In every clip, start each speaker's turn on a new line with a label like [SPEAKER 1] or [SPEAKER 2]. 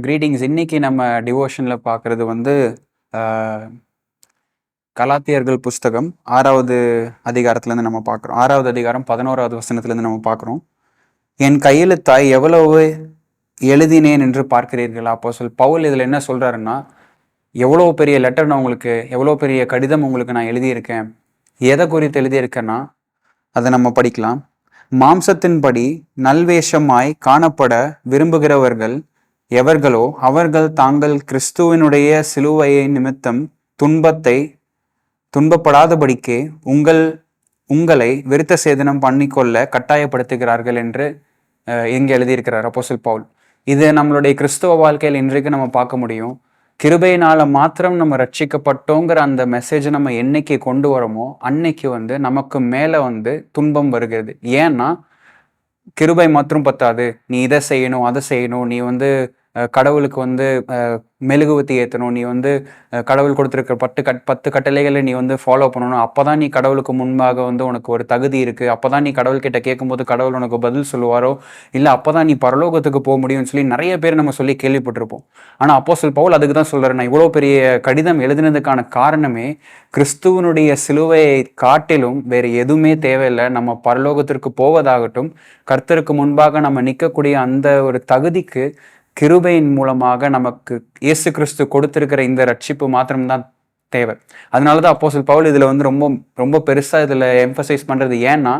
[SPEAKER 1] Greetings இன்னைக்கு நம்ம டிவோஷனில் பார்க்குறது வந்து கலாத்தியர்கள் புஸ்தகம் ஆறாவது அதிகாரத்துலேருந்து நம்ம பார்க்குறோம். ஆறாவது அதிகாரம் பதினோராவது வசனத்துலேருந்து நம்ம பார்க்குறோம். என் கையெழுத்தாய் எவ்வளவு எழுதினேன் என்று பார்க்கிறீர்களா? அப்போ சொல் பவுல் இதில் என்ன சொல்கிறாருன்னா எவ்வளோ பெரிய லெட்டர் நான் உங்களுக்கு எவ்வளோ பெரிய கடிதம் உங்களுக்கு நான் எழுதியிருக்கேன். எதை குறித்து எழுதியிருக்கேன்னா அதை நம்ம படிக்கலாம். மாம்சத்தின்படி நல்வேஷமாய் காணப்பட விரும்புகிறவர்கள் எவர்களோ அவர்கள் தாங்கள் கிறிஸ்துவனுடைய சிலுவையை நிமித்தம் துன்பத்தை துன்பப்படாதபடிக்கே உங்கள் உங்களை விருத்த சேதனம் பண்ணிக்கொள்ள கட்டாயப்படுத்துகிறார்கள் என்று இங்கே எழுதியிருக்கிறார் அப்போசில் பவுல். இது நம்மளுடைய கிறிஸ்துவ வாழ்க்கையில் இன்றைக்கு நம்ம பார்க்க முடியும். கிருபையினால மாத்திரம் நம்ம ரட்சிக்கப்பட்டோங்கிற அந்த மெசேஜை நம்ம என்னைக்கு கொண்டு வரோமோ அன்னைக்கு வந்து நமக்கு மேலே வந்து துன்பம் வருகிறது. ஏன்னா கிருபை மாத்திரம் பத்தாது. நீ இதை செய்யணும் அதை செய்யணும். நீ வந்து கடவுளுக்கு வந்து மெழுகுவத்தி ஏற்றணும் நீ வந்து கடவுள் கொடுத்துருக்க பத்து கட் பத்து கட்டளைகளை நீ வந்து ஃபாலோ பண்ணணும். அப்போ தான் நீ கடவுளுக்கு முன்பாக வந்து உனக்கு ஒரு தகுதி இருக்குது அப்போ தான் நீ கடவுள்கிட்ட கேட்கும்போது கடவுள் உனக்கு பதில் சொல்லுவாரோ? இல்லை அப்போ தான் நீ பரலோகத்துக்கு போக முடியும்னு சொல்லி நிறைய பேர் நம்ம சொல்லி கேள்விப்பட்டிருப்போம். ஆனால் அப்போ சொல் பவுல் அதுக்கு தான் சொல்கிறேன் நான் இவ்வளோ பெரிய கடிதம் எழுதினதுக்கான காரணமே கிறிஸ்துவனுடைய சிலுவையை காட்டிலும் வேறு எதுவுமே தேவையில்லை. நம்ம பரலோகத்திற்கு போவதாகட்டும் கர்த்தருக்கு முன்பாக நம்ம நிற்கக்கூடிய அந்த ஒரு தகுதிக்கு கிருபையின் மூலமாக நமக்கு இயேசு கிறிஸ்து கொடுத்திருக்கிற இந்த ரட்சிப்பு மாத்திரம்தான் தேவை. அதனால தான் அப்போஸ்தலன் பவுல் இதில் வந்து ரொம்ப ரொம்ப பெருசாக இதில் எம்ஃபசைஸ் பண்ணுறது ஏன்னா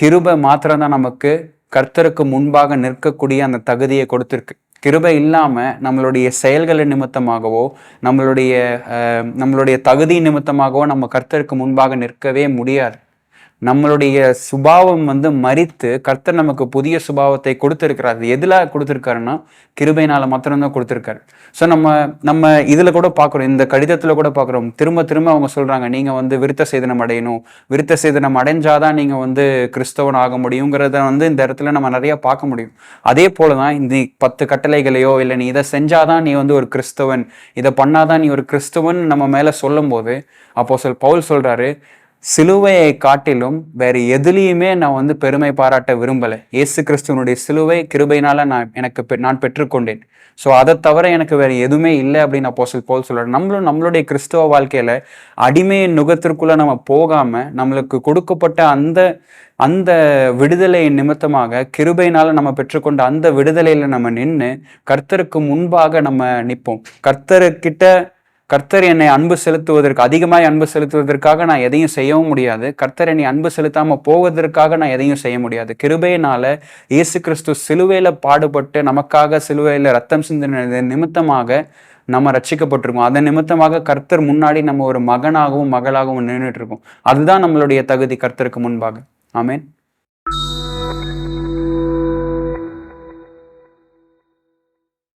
[SPEAKER 1] கிருபை மாத்திரம்தான் நமக்கு கர்த்தருக்கு முன்பாக நிற்கக்கூடிய அந்த தகுதியை கொடுத்துருக்கு. கிருபை இல்லாமல் நம்மளுடைய செயல்களின் நிமித்தமாகவோ நம்மளுடைய நம்மளுடைய தகுதி நிமித்தமாகவோ நம்ம கர்த்தருக்கு முன்பாக நிற்கவே முடியாது. நம்மளுடைய சுபாவம் வந்து மறித்து கர்த்தர் நமக்கு புதிய சுபாவத்தை கொடுத்துருக்கிறார். அது எதில் கொடுத்துருக்காருன்னா கிருபையினால மாத்திரம்தான் கொடுத்துருக்காரு. ஸோ நம்ம நம்ம இதில் கூட பார்க்குறோம் இந்த கடிதத்தில் கூட பார்க்குறோம். திரும்ப திரும்ப அவங்க சொல்கிறாங்க நீங்கள் வந்து விருத்த சேதனம் அடையணும். விருத்த சேதனம் அடைஞ்சாதான் நீங்கள் வந்து கிறிஸ்தவன் ஆக முடியுங்கிறத வந்து இந்த இடத்துல நம்ம நிறைய பார்க்க முடியும். அதே போலதான் இந்த பத்து கட்டளைகளையோ இல்லை நீ இதை செஞ்சாதான் நீ வந்து ஒரு கிறிஸ்தவன். இதை பண்ணாதான் நீ ஒரு கிறிஸ்தவன் நம்ம மேலே சொல்லும்போது அப்போ சொல் பவுல் சொல்கிறாரு சிலுவையை காட்டிலும் வேறு எதுலேயுமே நான் வந்து பெருமை பாராட்ட விரும்பலை. இயேசு கிறிஸ்துவனுடைய சிலுவை கிருபையினால நான் எனக்கு பெ- நான் பெற்றுக்கொண்டேன். ஸோ அதை தவிர எனக்கு வேறு எதுவுமே இல்லை அப்படின்னு அப்போஸ்தலன் போல் சொல்கிறேன் நம்மளும் நம்மளுடைய கிறிஸ்துவ வாழ்க்கையில் அடிமையின் நுகத்திற்குள்ள நம்ம போகாமல் நம்மளுக்கு கொடுக்கப்பட்ட அந்த அந்த விடுதலையின் நிமித்தமாக கிருபையினால் நம்ம பெற்றுக்கொண்ட அந்த விடுதலையில் நம்ம நின்று கர்த்தருக்கு முன்பாக நம்ம நிற்போம். கர்த்தர்கிட்ட கர்த்தர் என்னை அன்பு செலுத்துவதற்கு அதிகமாய் அன்பு செலுத்துவதற்காக நான் எதையும் செய்யவும் முடியாது. கர்த்தர் என்னை அன்பு செலுத்தாமல் போவதற்காக நான் எதையும் செய்ய முடியாது. கிருபையினால இயேசு கிறிஸ்து சிலுவையில் பாடுபட்டு நமக்காக சிலுவையில் ரத்தம் சிந்தின நிமித்தமாக நம்ம ரட்சிக்கப்பட்டிருக்கோம். அதன் நிமித்தமாக கர்த்தர் முன்னாடி நம்ம ஒரு மகனாகவும் மகளாகவும் நின்றுட்டு இருக்கோம். அதுதான் நம்மளுடைய தகுதி கர்த்தருக்கு முன்பாக. ஆமேன்.